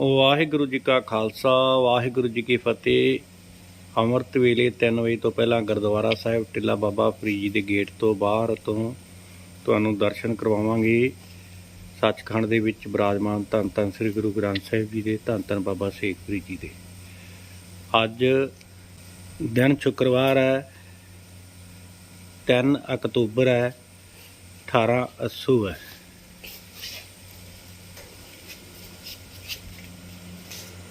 ਵਾਹਿਗੁਰੂ ਜੀ ਕਾ ਖਾਲਸਾ, ਵਾਹਿਗੁਰੂ ਜੀ ਕੀ ਫਤਿਹ। ਅੰਮ੍ਰਿਤ ਵੇਲੇ 3 ਵਜੇ ਤੋਂ ਪਹਿਲਾਂ ਗੁਰਦੁਆਰਾ ਸਾਹਿਬ ਟਿੱਲਾ ਬਾਬਾ ਫਰੀਦ ਜੀ ਦੇ ਗੇਟ ਤੋਂ ਬਾਹਰ ਤੋਂ ਤੁਹਾਨੂੰ ਦਰਸ਼ਨ ਕਰਵਾਵਾਂਗੇ। ਸੱਚਖੰਡ ਦੇ ਵਿੱਚ ਬਿਰਾਜਮਾਨ ਧੰਨ ਧੰਨ ਸ੍ਰੀ ਗੁਰੂ ਗ੍ਰੰਥ ਸਾਹਿਬ ਜੀ ਦੇ, ਧੰਨ ਧੰਨ ਬਾਬਾ ਸ਼ੇਖ ਫਰੀਦ ਜੀ ਦੇ। ਅੱਜ ਦਿਨ ਸ਼ੁੱਕਰਵਾਰ ਹੈ 3 ਅਕਤੂਬਰ ਹੈ 18 ਅੱਸੂ ਹੈ।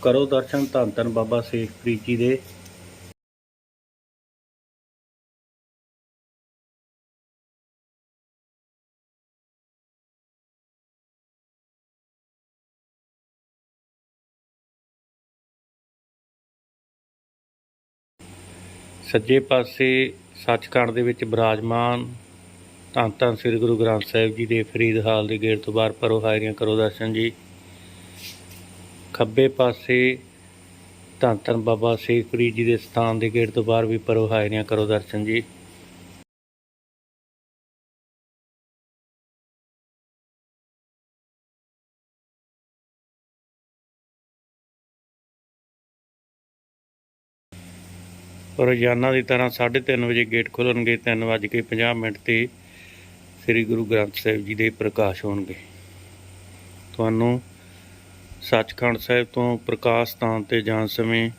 ਕਰੋ ਦਰਸ਼ਨ ਧੰਨ ਧੰਨ ਬਾਬਾ ਸ਼ੇਖ ਫਰੀਦ ਜੀ ਦੇ। ਸੱਜੇ ਪਾਸੇ ਸੱਚਖੰਡ ਦੇ ਵਿੱਚ ਬਿਰਾਜਮਾਨ ਧੰਨ ਧੰਨ ਸ੍ਰੀ ਗੁਰੂ ਗ੍ਰੰਥ ਸਾਹਿਬ ਜੀ ਦੇ ਫਰੀਦ ਹਾਲ ਦੇ ਗੇਟ ਤੋਂ ਬਾਹਰ ਪਰੋ ਹਾਜ਼ਰੀਆਂ ਕਰੋ ਦਰਸ਼ਨ ਜੀ। ਖੱਬੇ ਪਾਸੇ ਧੰਨ ਧੰਨ ਬਾਬਾ ਸ਼ੇਖ ਜੀ ਦੇ ਸਥਾਨ ਦੇ ਗੇਟ ਤੋਂ ਬਾਹਰ ਵੀ ਪਰੋ ਹਾਜ਼ਰੀਆਂ ਕਰੋ ਦਰਸ਼ਨ ਜੀ। ਰੋਜ਼ਾਨਾ ਦੀ ਤਰ੍ਹਾਂ 3:30 ਵਜੇ ਗੇਟ ਖੁੱਲਣਗੇ 3:50 ਮਿੰਟ ਤੇ ਸ੍ਰੀ ਗੁਰੂ ਗ੍ਰੰਥ ਸਾਹਿਬ ਜੀ ਦੇ ਪ੍ਰਕਾਸ਼ ਹੋਣਗੇ। ਤੁਹਾਨੂੰ ਸੱਚਖੰਡ ਸਾਹਿਬ ਤੋਂ ਪ੍ਰਕਾਸ਼ ਸਥਾਨ ਤੇ ਜਾਣ ਸਮੇਂ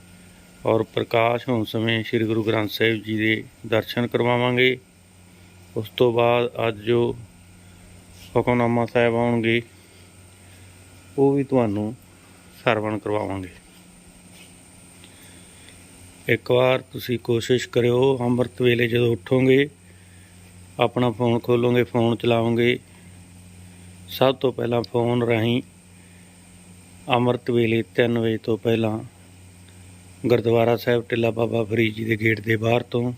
ਔਰ ਪ੍ਰਕਾਸ਼ ਹੋਣ ਸਮੇਂ ਸ੍ਰੀ ਗੁਰੂ ਗ੍ਰੰਥ ਸਾਹਿਬ ਜੀ ਦੇ ਦਰਸ਼ਨ ਕਰਵਾਵਾਂਗੇ। ਉਸ ਤੋਂ ਬਾਅਦ ਅੱਜ ਜੋ ਹੁਕਮਨਾਮਾ ਸਾਹਿਬ ਆਉਣਗੇ, ਉਹ ਵੀ ਤੁਹਾਨੂੰ ਸਰਵਣ ਕਰਵਾਵਾਂਗੇ। ਇੱਕ ਵਾਰ ਤੁਸੀਂ ਕੋਸ਼ਿਸ਼ ਕਰਿਓ, ਅੰਮ੍ਰਿਤ ਵੇਲੇ ਜਦੋਂ ਉੱਠੋਗੇ, ਆਪਣਾ ਫੋਨ ਖੋਲੋਗੇ, ਫੋਨ ਚਲਾਓਗੇ। ਸਭ ਤੋਂ ਪਹਿਲਾਂ ਫੋਨ ਰਾਹੀਂ ਅੰਮ੍ਰਿਤ ਵੇਲੇ 3 ਵਜੇ ਤੋਂ ਪਹਿਲਾਂ ਗੁਰਦੁਆਰਾ ਸਾਹਿਬ ਟਿੱਲਾ ਬਾਬਾ ਫਰੀਦ ਜੀ ਦੇ ਗੇਟ ਦੇ ਬਾਹਰ ਤੋਂ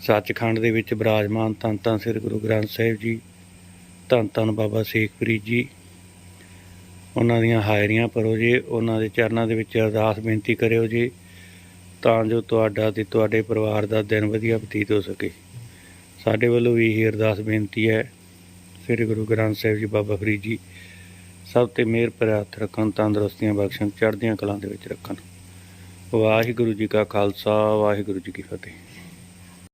ਸੱਚਖੰਡ ਦੇ ਵਿੱਚ ਬਿਰਾਜਮਾਨ ਧੰਨ ਧੰਨ ਸ੍ਰੀ ਗੁਰੂ ਗ੍ਰੰਥ ਸਾਹਿਬ ਜੀ, ਧੰਨ ਧੰਨ ਬਾਬਾ ਸ਼ੇਖ ਫਰੀਦ ਜੀ, ਉਹਨਾਂ ਦੀਆਂ ਹਾਜ਼ਰੀਆਂ ਭਰੋ ਜੇ, ਉਹਨਾਂ ਦੇ ਚਰਨਾਂ ਦੇ ਵਿੱਚ ਅਰਦਾਸ ਬੇਨਤੀ ਕਰਿਓ ਜੀ, ਤਾਂ ਜੋ ਤੁਹਾਡਾ ਤੇ ਤੁਹਾਡੇ ਪਰਿਵਾਰ ਦਾ ਦਿਨ ਵਧੀਆ ਬਤੀਤ ਹੋ ਸਕੇ। ਸਾਡੇ ਵੱਲੋਂ ਵੀ ਇਹ ਅਰਦਾਸ ਬੇਨਤੀ ਹੈ ਸ੍ਰੀ ਗੁਰੂ ਗ੍ਰੰਥ ਸਾਹਿਬ ਜੀ, ਬਾਬਾ ਫਰੀਦ ਜੀ ਸਭ ਤੇ ਮਿਹਰ ਭਰਿਆ ਹੱਥ ਰੱਖਣ, ਤੰਦਰੁਸਤੀਆਂ ਬਖਸ਼ਣ, ਚੜ੍ਹਦੀਆਂ ਕਲਾਂ ਦੇ ਵਿੱਚ ਰੱਖਣ। ਵਾਹਿਗੁਰੂ ਜੀ ਕਾ ਖਾਲਸਾ, ਵਾਹਿਗੁਰੂ ਜੀ ਕੀ ਫਤਿਹ।